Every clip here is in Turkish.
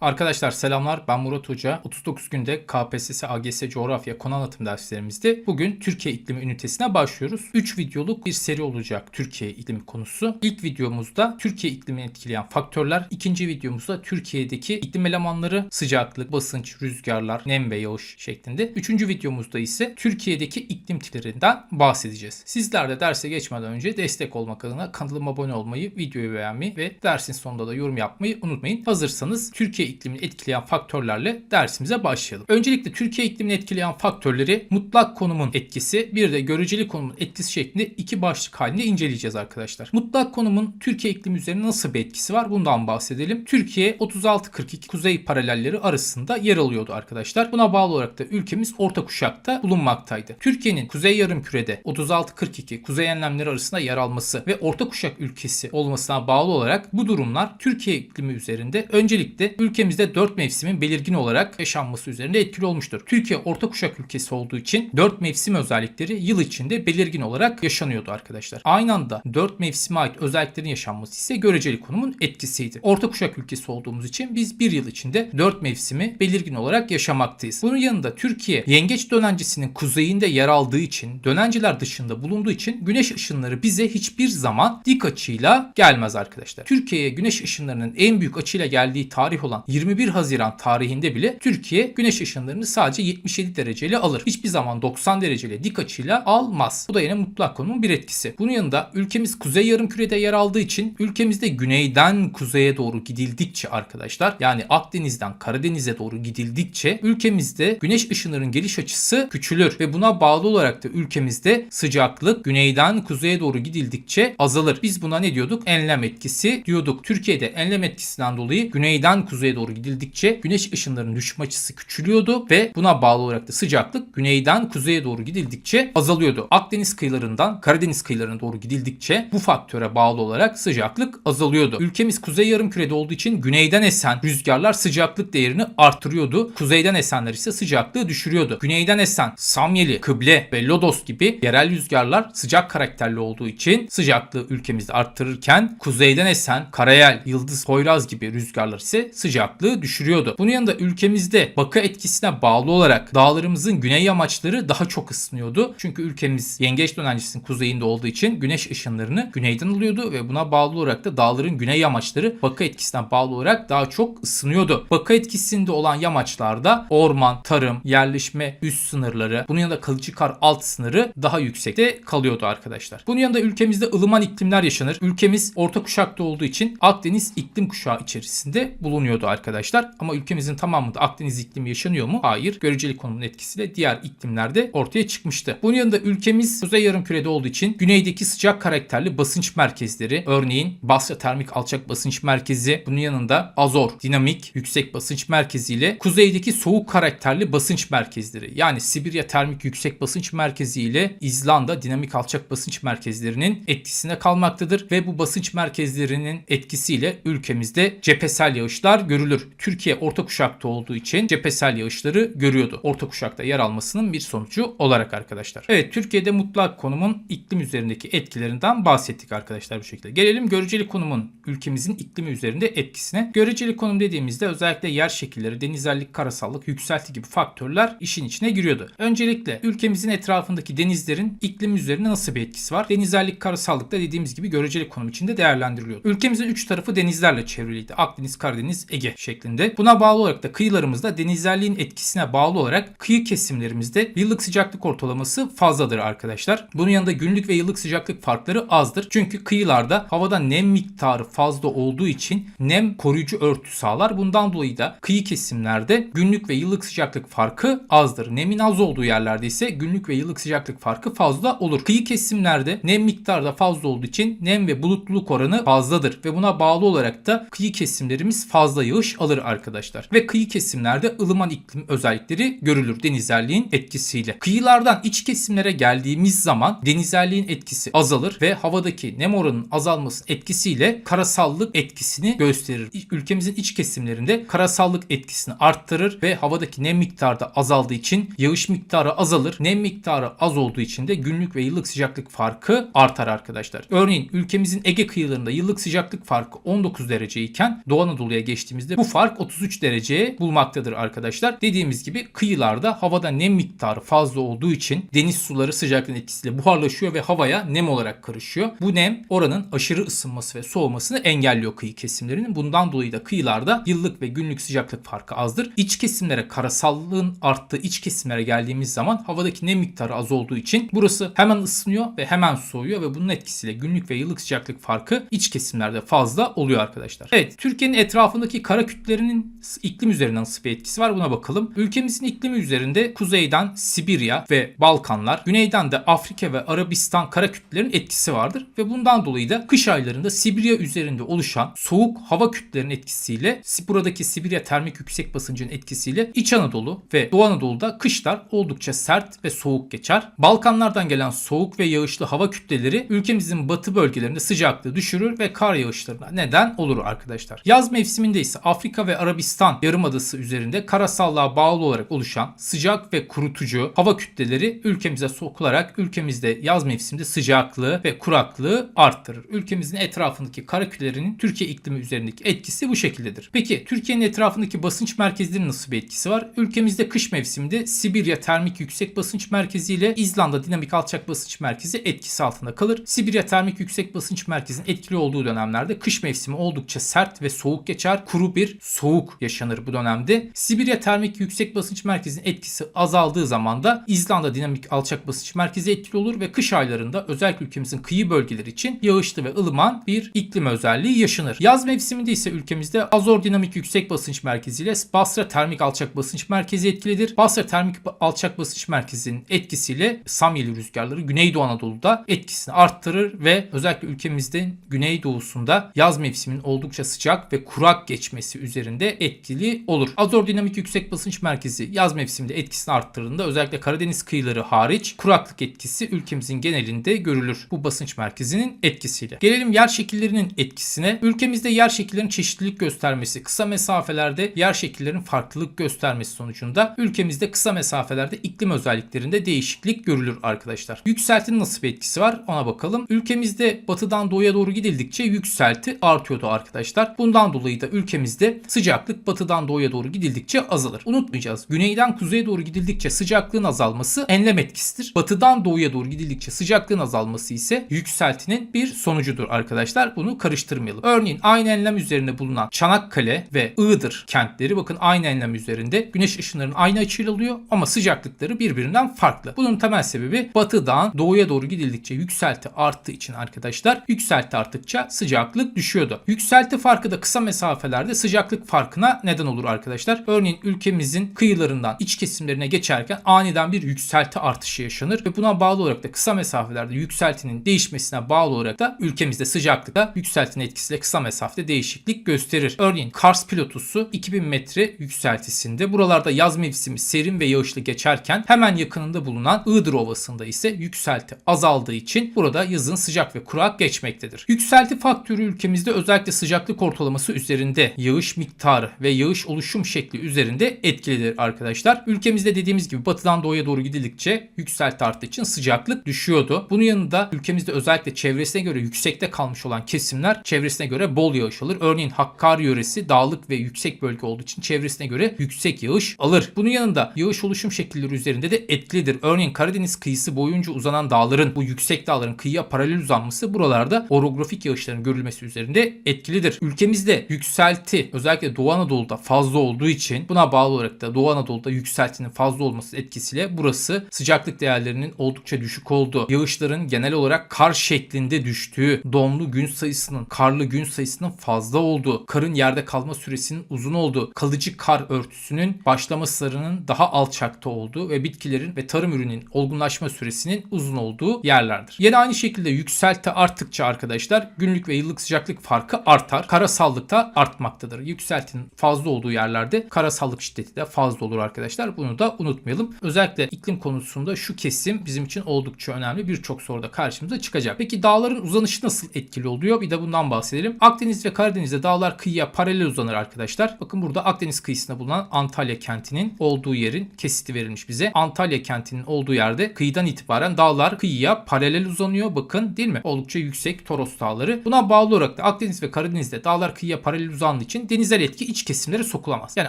Arkadaşlar selamlar ben Murat Hoca. 39 günde KPSS, AGS, coğrafya, konu anlatım derslerimizde bugün Türkiye iklimi ünitesine başlıyoruz. 3 videoluk bir seri olacak Türkiye iklimi konusu. İlk videomuzda Türkiye iklimini etkileyen faktörler, ikinci videomuzda Türkiye'deki iklim elemanları, sıcaklık, basınç, rüzgarlar, nem ve yağış şeklinde. Üçüncü videomuzda ise Türkiye'deki iklim tiplerinden bahsedeceğiz. Sizler de derse geçmeden önce destek olmak adına kanalıma abone olmayı, videoyu beğenmeyi ve dersin sonunda da yorum yapmayı unutmayın. Hazırsanız Türkiye iklimini etkileyen faktörlerle dersimize başlayalım. Öncelikle Türkiye iklimini etkileyen faktörleri mutlak konumun etkisi bir de göreceli konumun etkisi şeklinde iki başlık halinde inceleyeceğiz arkadaşlar. Mutlak konumun Türkiye iklimi üzerine nasıl bir etkisi var bundan bahsedelim. Türkiye 36-42 kuzey paralelleri arasında yer alıyordu arkadaşlar. Buna bağlı olarak da ülkemiz orta kuşakta bulunmaktaydı. Türkiye'nin kuzey yarımkürede 36-42 kuzey enlemleri arasında yer alması ve orta kuşak ülkesi olmasına bağlı olarak bu durumlar Türkiye iklimi üzerinde öncelikle ülkemizde 4 mevsimin belirgin olarak yaşanması üzerinde etkili olmuştur. Türkiye orta kuşak ülkesi olduğu için 4 mevsim özellikleri yıl içinde belirgin olarak yaşanıyordu arkadaşlar. Aynı anda 4 mevsime ait özelliklerin yaşanması ise göreceli konumun etkisiydi. Orta kuşak ülkesi olduğumuz için biz bir yıl içinde 4 mevsimi belirgin olarak yaşamaktayız. Bunun yanında Türkiye yengeç dönencisinin kuzeyinde yer aldığı için dönenciler dışında bulunduğu için güneş ışınları bize hiçbir zaman dik açıyla gelmez arkadaşlar. Türkiye'ye güneş ışınlarının en büyük açıyla geldiği tarih olan 21 Haziran tarihinde bile Türkiye güneş ışınlarını sadece 77 dereceyle alır. Hiçbir zaman 90 dereceyle dik açıyla almaz. Bu da yine mutlak konumun bir etkisi. Bunun yanında ülkemiz kuzey yarımkürede yer aldığı için ülkemizde güneyden kuzeye doğru gidildikçe arkadaşlar yani Akdeniz'den Karadeniz'e doğru gidildikçe ülkemizde güneş ışınlarının geliş açısı küçülür ve buna bağlı olarak da ülkemizde sıcaklık güneyden kuzeye doğru gidildikçe azalır. Biz buna ne diyorduk? Enlem etkisi diyorduk. Türkiye'de enlem etkisinden dolayı güneyden kuzeye doğru gidildikçe güneş ışınlarının düşme açısı küçülüyordu ve buna bağlı olarak da sıcaklık güneyden kuzeye doğru gidildikçe azalıyordu. Akdeniz kıyılarından Karadeniz kıyılarına doğru gidildikçe bu faktöre bağlı olarak sıcaklık azalıyordu. Ülkemiz kuzey yarımkürede olduğu için güneyden esen rüzgarlar sıcaklık değerini arttırıyordu. Kuzeyden esenler ise sıcaklığı düşürüyordu. Güneyden esen Samyeli, Kıble ve Lodos gibi yerel rüzgarlar sıcak karakterli olduğu için sıcaklığı ülkemizde arttırırken kuzeyden esen Karayel, Yıldız, Poyraz gibi rüzgarlar ise sıcaklığı düşürüyordu. Bunun yanında ülkemizde bakı etkisine bağlı olarak dağlarımızın güney yamaçları daha çok ısınıyordu. Çünkü ülkemiz yengeç dönencisinin kuzeyinde olduğu için güneş ışınlarını güneyden alıyordu ve buna bağlı olarak da dağların güney yamaçları bakı etkisine bağlı olarak daha çok ısınıyordu. Bakı etkisinde olan yamaçlarda orman, tarım, yerleşme üst sınırları, bunun yanında kalıcı kar alt sınırı daha yüksekte kalıyordu arkadaşlar. Bunun yanında ülkemizde ılıman iklimler yaşanır. Ülkemiz orta kuşakta olduğu için Akdeniz iklim kuşağı içerisinde bulunuyordu arkadaşlar. Ama ülkemizin tamamında Akdeniz iklimi yaşanıyor mu? Hayır. Göreceli konumun etkisiyle diğer iklimlerde ortaya çıkmıştı. Bunun yanında ülkemiz kuzey yarımkürede olduğu için güneydeki sıcak karakterli basınç merkezleri örneğin Basra termik alçak basınç merkezi bunun yanında Azor dinamik yüksek basınç merkezi ile kuzeydeki soğuk karakterli basınç merkezleri yani Sibirya termik yüksek basınç merkezi ile İzlanda dinamik alçak basınç merkezlerinin etkisine kalmaktadır ve bu basınç merkezlerinin etkisiyle ülkemizde cephesel yağışlar görülür. Türkiye orta kuşakta olduğu için cephesel yağışları görüyordu. Orta kuşakta yer almasının bir sonucu olarak arkadaşlar. Evet Türkiye'de mutlak konumun iklim üzerindeki etkilerinden bahsettik arkadaşlar bu şekilde. Gelelim göreceli konumun ülkemizin iklimi üzerinde etkisine. Göreceli konum dediğimizde özellikle yer şekilleri, denizsellik, karasallık, yükselti gibi faktörler işin içine giriyordu. Öncelikle ülkemizin etrafındaki denizlerin iklim üzerinde nasıl bir etkisi var? Denizsellik, karasallık da dediğimiz gibi göreceli konum içinde değerlendiriliyor. Ülkemizin üç tarafı denizlerle çevriliydi. Akdeniz, Karadeniz, Ege şeklinde. Buna bağlı olarak da kıyılarımızda denizselliğin etkisine bağlı olarak kıyı kesimlerimizde yıllık sıcaklık ortalaması fazladır arkadaşlar. Bunun yanında günlük ve yıllık sıcaklık farkları azdır. Çünkü kıyılarda havada nem miktarı fazla olduğu için nem koruyucu örtü sağlar. Bundan dolayı da kıyı kesimlerde günlük ve yıllık sıcaklık farkı azdır. Nemin az olduğu yerlerde ise günlük ve yıllık sıcaklık farkı fazla olur. Kıyı kesimlerde nem miktarı da fazla olduğu için nem ve bulutluluk oranı fazladır ve buna bağlı olarak da kıyı kesimlerimiz fazla yağış alır arkadaşlar. Ve kıyı kesimlerde ılıman iklim özellikleri görülür denizselliğin etkisiyle. Kıyılardan iç kesimlere geldiğimiz zaman denizselliğin etkisi azalır ve havadaki nem oranının azalmasının etkisiyle karasallık etkisini gösterir. Ülkemizin iç kesimlerinde karasallık etkisini arttırır ve havadaki nem miktarı da azaldığı için yağış miktarı azalır. Nem miktarı az olduğu için de günlük ve yıllık sıcaklık farkı artar arkadaşlar. Örneğin ülkemizin Ege kıyılarında yıllık sıcaklık farkı 19 derece iken Doğu Anadolu'ya geçtiğimizde ülkemizde bu fark 33 dereceye bulmaktadır arkadaşlar. Dediğimiz gibi kıyılarda havada nem miktarı fazla olduğu için deniz suları sıcaklığın etkisiyle buharlaşıyor ve havaya nem olarak karışıyor. Bu nem oranın aşırı ısınması ve soğumasını engelliyor kıyı kesimlerinin. Bundan dolayı da kıyılarda yıllık ve günlük sıcaklık farkı azdır. İç kesimlere karasallığın arttığı iç kesimlere geldiğimiz zaman havadaki nem miktarı az olduğu için burası hemen ısınıyor ve hemen soğuyor ve bunun etkisiyle günlük ve yıllık sıcaklık farkı iç kesimlerde fazla oluyor arkadaşlar. Evet Türkiye'nin etrafındaki kara kütlelerinin iklim üzerinde nasıl bir etkisi var buna bakalım. Ülkemizin iklimi üzerinde kuzeyden Sibirya ve Balkanlar, güneyden de Afrika ve Arabistan kara kütlelerin etkisi vardır ve bundan dolayı da kış aylarında Sibirya üzerinde oluşan soğuk hava kütlelerinin etkisiyle buradaki Sibirya termik yüksek basıncın etkisiyle İç Anadolu ve Doğu Anadolu'da kışlar oldukça sert ve soğuk geçer. Balkanlardan gelen soğuk ve yağışlı hava kütleleri ülkemizin batı bölgelerinde sıcaklığı düşürür ve kar yağışlarına neden olur arkadaşlar. Yaz mevsiminde ise Afrika ve Arabistan yarımadası üzerinde karasallığa bağlı olarak oluşan sıcak ve kurutucu hava kütleleri ülkemize sokularak ülkemizde yaz mevsiminde sıcaklığı ve kuraklığı arttırır. Ülkemizin etrafındaki kara kütlelerinin Türkiye iklimi üzerindeki etkisi bu şekildedir. Peki Türkiye'nin etrafındaki basınç merkezlerinin nasıl bir etkisi var? Ülkemizde kış mevsiminde Sibirya termik yüksek basınç merkezi ile İzlanda dinamik alçak basınç merkezi etkisi altında kalır. Sibirya termik yüksek basınç merkezinin etkili olduğu dönemlerde kış mevsimi oldukça sert ve soğuk geçer. Kuru bir soğuk yaşanır bu dönemde. Sibirya termik yüksek basınç merkezinin etkisi azaldığı zaman da İzlanda dinamik alçak basınç merkezi etkili olur ve kış aylarında özellikle ülkemizin kıyı bölgeleri için yağışlı ve ılıman bir iklim özelliği yaşanır. Yaz mevsiminde ise ülkemizde Azor dinamik yüksek basınç merkezi ile Basra termik alçak basınç merkezi etkilidir. Basra termik alçak basınç merkezinin etkisiyle Samyeli rüzgarları Güneydoğu Anadolu'da etkisini arttırır ve özellikle ülkemizde güneydoğusunda yaz mevsiminin oldukça sıcak ve kurak geçmesi üzerinde etkili olur. Azor dinamik yüksek basınç merkezi yaz mevsiminde etkisini arttırdığında özellikle Karadeniz kıyıları hariç kuraklık etkisi ülkemizin genelinde görülür bu basınç merkezinin etkisiyle. Gelelim yer şekillerinin etkisine. Ülkemizde yer şekillerinin çeşitlilik göstermesi, kısa mesafelerde yer şekillerinin farklılık göstermesi sonucunda ülkemizde kısa mesafelerde iklim özelliklerinde değişiklik görülür arkadaşlar. Yükseltinin nasıl bir etkisi var ona bakalım. Ülkemizde batıdan doğuya doğru gidildikçe yükselti artıyordu arkadaşlar. Bundan dolayı da ülkemizde sıcaklık batıdan doğuya doğru gidildikçe azalır. Unutmayacağız. Güneyden kuzeye doğru gidildikçe sıcaklığın azalması enlem etkisidir. Batıdan doğuya doğru gidildikçe sıcaklığın azalması ise yükseltinin bir sonucudur arkadaşlar. Bunu karıştırmayalım. Örneğin aynı enlem üzerinde bulunan Çanakkale ve Iğdır kentleri bakın aynı enlem üzerinde güneş ışınlarının aynı açıyla alıyor ama sıcaklıkları birbirinden farklı. Bunun temel sebebi batıdan doğuya doğru gidildikçe yükselti arttığı için arkadaşlar yükselti arttıkça sıcaklık düşüyordu. Yükselti farkı da kısa mesafelerde sıcaklık farkına neden olur arkadaşlar. Örneğin ülkemizin kıyılarından iç kesimlerine geçerken aniden bir yükselti artışı yaşanır ve buna bağlı olarak da kısa mesafelerde yükseltinin değişmesine bağlı olarak da ülkemizde sıcaklıkta yükseltinin etkisiyle kısa mesafede değişiklik gösterir. Örneğin Kars pilotusu 2000 metre yükseltisinde buralarda yaz mevsimi serin ve yağışlı geçerken hemen yakınında bulunan Iğdır Ovası'nda ise yükselti azaldığı için burada yazın sıcak ve kurak geçmektedir. Yükselti faktörü ülkemizde özellikle sıcaklık ortalaması üzerinde yağış miktarı ve yağış oluşum şekli üzerinde etkilidir arkadaşlar. Ülkemizde dediğimiz gibi batıdan doğuya doğru gidildikçe yükselti arttığı için sıcaklık düşüyordu. Bunun yanında ülkemizde özellikle çevresine göre yüksekte kalmış olan kesimler çevresine göre bol yağış alır. Örneğin Hakkari yöresi dağlık ve yüksek bölge olduğu için çevresine göre yüksek yağış alır. Bunun yanında yağış oluşum şekilleri üzerinde de etkilidir. Örneğin Karadeniz kıyısı boyunca uzanan dağların bu yüksek dağların kıyıya paralel uzanması buralarda orografik yağışların görülmesi üzerinde etkilidir. Ülkemizde yükselti özellikle Doğu Anadolu'da fazla olduğu için buna bağlı olarak da Doğu Anadolu'da yükseltinin fazla olması etkisiyle burası sıcaklık değerlerinin oldukça düşük olduğu, yağışların genel olarak kar şeklinde düştüğü, donlu gün sayısının, karlı gün sayısının fazla olduğu, karın yerde kalma süresinin uzun olduğu, kalıcı kar örtüsünün başlamasının daha alçakta olduğu ve bitkilerin ve tarım ürünün olgunlaşma süresinin uzun olduğu yerlerdir. Yine aynı şekilde yükselti arttıkça arkadaşlar günlük ve yıllık sıcaklık farkı artar. Karasallıkta artmaktadır. Yükseltinin fazla olduğu yerlerde karasallık şiddeti de fazla olur arkadaşlar. Bunu da unutmayalım. Özellikle iklim konusunda şu kesim bizim için oldukça önemli. Birçok soruda karşımıza çıkacak. Peki dağların uzanışı nasıl etkili oluyor? Bir de bundan bahsedelim. Akdeniz ve Karadeniz'de dağlar kıyıya paralel uzanır arkadaşlar. Bakın burada Akdeniz kıyısında bulunan Antalya kentinin olduğu yerin kesiti verilmiş bize. Antalya kentinin olduğu yerde kıyıdan itibaren dağlar kıyıya paralel uzanıyor. Bakın değil mi? Oldukça yüksek Toros dağları. Buna bağlı olarak da Akdeniz ve Karadeniz'de dağlar kıyıya paralel uzandığı için için denizel etki iç kesimlere sokulamaz. Yani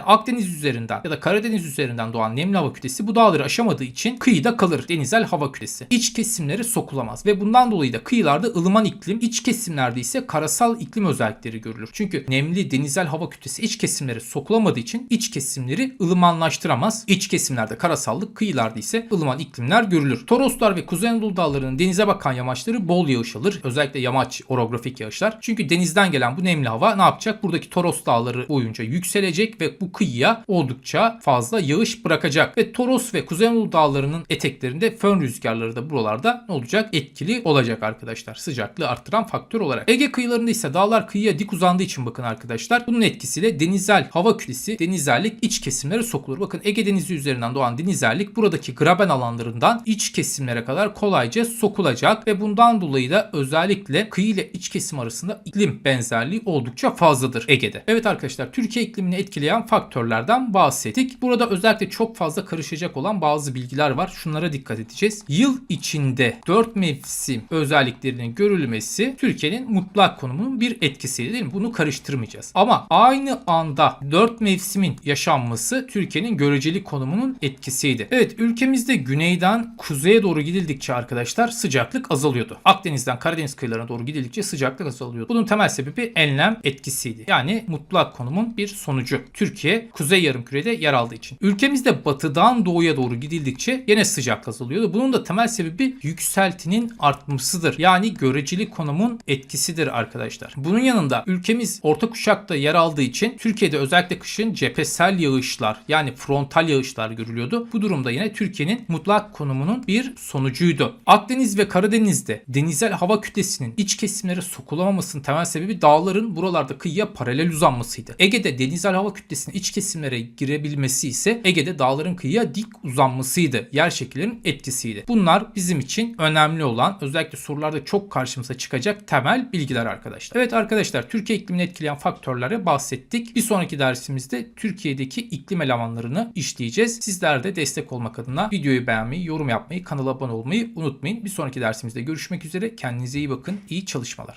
Akdeniz üzerinden ya da Karadeniz üzerinden doğan nemli hava kütlesi bu dağları aşamadığı için kıyıda kalır denizel hava kütlesi. İç kesimlere sokulamaz ve bundan dolayı da kıyılarda ılıman iklim, iç kesimlerde ise karasal iklim özellikleri görülür. Çünkü nemli denizel hava kütlesi iç kesimlere sokulamadığı için iç kesimleri ılımanlaştıramaz. İç kesimlerde karasallık, kıyılarda ise ılıman iklimler görülür. Toroslar ve Kuzey Anadolu dağlarının denize bakan yamaçları bol yağış alır. Özellikle yamaç orografik yağışlar. Çünkü denizden gelen bu nemli hava ne yapacak? Buradaki Toros dağları boyunca yükselecek ve bu kıyıya oldukça fazla yağış bırakacak. Ve Toros ve Kuzey Anadolu dağlarının eteklerinde fön rüzgarları da buralarda ne olacak? Etkili olacak arkadaşlar. Sıcaklığı arttıran faktör olarak. Ege kıyılarında ise dağlar kıyıya dik uzandığı için bakın arkadaşlar. Bunun etkisiyle denizel hava kütlesi, denizellik iç kesimlere sokulur. Bakın Ege Denizi üzerinden doğan denizellik buradaki graben alanlarından iç kesimlere kadar kolayca sokulacak ve bundan dolayı da özellikle kıyı ile iç kesim arasında iklim benzerliği oldukça fazladır Ege'de. Evet arkadaşlar Türkiye iklimini etkileyen faktörlerden bahsettik. Burada özellikle çok fazla karışacak olan bazı bilgiler var. Şunlara dikkat edeceğiz. Yıl içinde 4 mevsim özelliklerinin görülmesi Türkiye'nin mutlak konumunun bir etkisiyle değil mi? Bunu karıştırmayacağız. Ama aynı anda 4 mevsimin yaşanması Türkiye'nin göreceli konumunun etkisiydi. Evet ülkemizde güneyden kuzeye doğru gidildikçe arkadaşlar sıcaklık azalıyordu. Akdeniz'den Karadeniz kıyılarına doğru gidildikçe sıcaklık azalıyordu. Bunun temel sebebi enlem etkisiydi. Yani mutlak konumun bir sonucu. Türkiye kuzey yarımkürede yer aldığı için. Ülkemizde batıdan doğuya doğru gidildikçe yine sıcak azalıyordu. Bunun da temel sebebi yükseltinin artmasıdır. Yani göreceli konumun etkisidir arkadaşlar. Bunun yanında ülkemiz orta kuşakta yer aldığı için Türkiye'de özellikle kışın cephesel yağışlar yani frontal yağışlar görülüyordu. Bu durumda yine Türkiye'nin mutlak konumunun bir sonucuydu. Akdeniz ve Karadeniz'de denizel hava kütlesinin iç kesimlere sokulamamasının temel sebebi dağların buralarda kıyıya paralel uzanmasıydı. Ege'de denizel hava kütlesinin iç kesimlere girebilmesi ise Ege'de dağların kıyıya dik uzanmasıydı. Yer şekillerinin etkisiydi. Bunlar bizim için önemli olan özellikle sorularda çok karşımıza çıkacak temel bilgiler arkadaşlar. Evet arkadaşlar Türkiye iklimini etkileyen faktörlere bahsettik. Bir sonraki dersimizde Türkiye'deki iklim elemanlarını işleyeceğiz. Sizler de destek olmak adına videoyu beğenmeyi, yorum yapmayı, kanala abone olmayı unutmayın. Bir sonraki dersimizde görüşmek üzere. Kendinize iyi bakın. İyi çalışmalar.